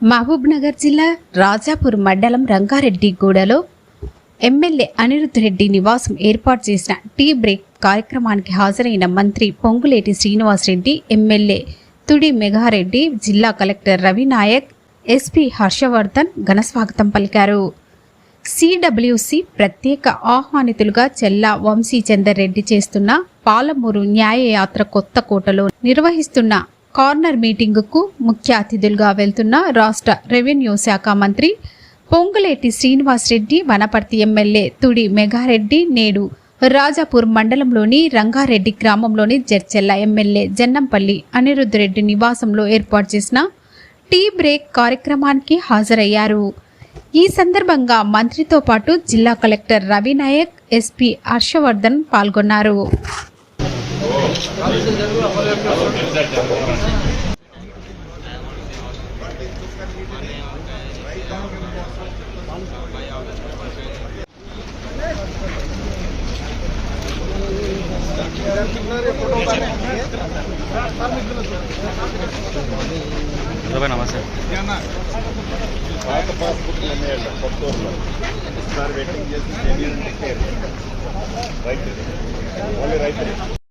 మహబూబ్నగర్ జిల్లా రాజాపూర్ మండలం రంగారెడ్డిగూడలో ఎమ్మెల్యే అనిరుద్ రెడ్డి నివాసం ఏర్పాటు చేసిన టీ బ్రేక్ కార్యక్రమానికి హాజరైన మంత్రి పొంగులేటి శ్రీనివాసరెడ్డి ఎమ్మెల్యే తుడి మెగారెడ్డి జిల్లా కలెక్టర్ రవినాయక్ ఎస్పీ హర్షవర్ధన్ ఘనస్వాగతం పలికారు. సిడబ్ల్యూసి ప్రత్యేక ఆహ్వానితులుగా చెల్లా వంశీచందర్ రెడ్డి చేస్తున్న పాలమూరు న్యాయయాత్ర కొత్త కోటలో నిర్వహిస్తున్న కార్నర్ మీటింగుకు ముఖ్య అతిథులుగా వెళ్తున్న రాష్ట్ర రెవెన్యూ శాఖ మంత్రి పొంగులేటి శ్రీనివాసరెడ్డి వనపర్తి ఎమ్మెల్యే తుడి మెగారెడ్డి నేడు రాజాపూర్ మండలంలోని రంగారెడ్డి గ్రామంలోని జర్చెల్ల ఎమ్మెల్యే జన్నంపల్లి అనిరుద్ధరెడ్డి నివాసంలో ఏర్పాటు చేసిన టీ బ్రేక్ కార్యక్రమానికి హాజరయ్యారు. ఈ సందర్భంగా మంత్రితో పాటు జిల్లా కలెక్టర్ రవినాయక్ ఎస్పీ హర్షవర్ధన్ పాల్గొన్నారు. బాబాయ్ నమస్తే పాత పాస్బుక్ ఎన్నేళ్ళ కొత్తూరులో సార్ వెయిటింగ్ చేసి రైతు ఓన్లీ రైతు